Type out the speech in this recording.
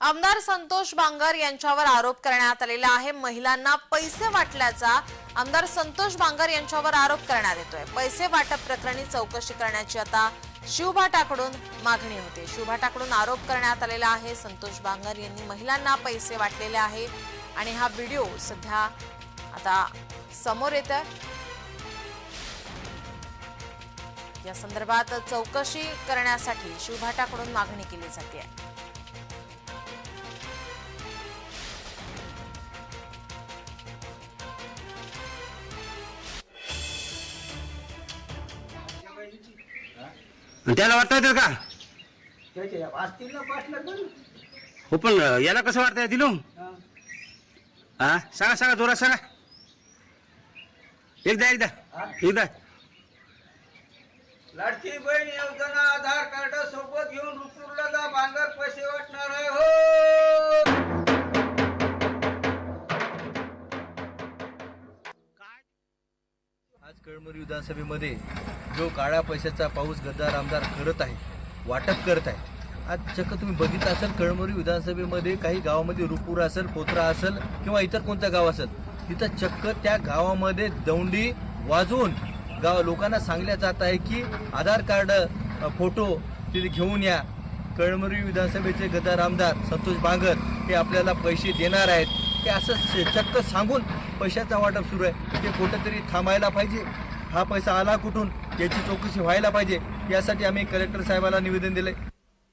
आमदार संतोष बांगर यांच्यावर आरोप करण्यात आलेला आहे. महिलांना पैसे वाटल्याचा आमदार संतोष बांगर यांच्यावर आरोप करण्यात येतोय. पैसे वाटप प्रकरणी चौकशी करण्याची आता शिवभाटाकडून मागणी होते. शिवभाटाकडून आरोप करण्यात आलेला आहे. संतोष बांगर यांनी महिलांना पैसे वाटलेले आहे. आणि हा व्हिडिओ सध्या आता समोर येत या संदर्भात चौकशी करण्यासाठी शिवभाटाकडून मागणी केली जाते. त्याला वाटता येतं का? त्याचे असतील ना पाच लाख बरं. हो पण याला कसं वाटतं दिलो? हा. हा सांगा सांगा जोरात सांगा. एकदा एकदा एकदा. लाडकी बहीण योजना आधार कार्ड सोबत घेऊन रुपूरला आज कळमनुरी विधानसभेमध्ये जो काळ्या पैशाचा पाऊस गद्दार आमदार करत आहे वाटप करत आहे आज चक्क तुम्ही बघितलं असेल कळमुरी विधानसभेमध्ये काही गावामध्ये रुपूर असेल पोत्रा असेल किंवा इतर कोणतं गाव असेल तिथं चक्क त्या गावामध्ये दौंडी वाजवून गाव लोकांना सांगल्या जात आहे की आधार कार्ड फोटो तिथे घेऊन या. कळमनुरी विधानसभेचे गद्दार आमदार संतोष बांगर हे आपल्याला पैसे देणार आहेत. की असं चक्क सांगून पैशाचा वाटप सुरू आहे. ते कुठंतरी थांबायला पाहिजे. हा पैसा आला कुठून? याची चौकशी व्हायला पाहिजे. यासाठी आम्ही कलेक्टर साहेबाला निवेदन दिलं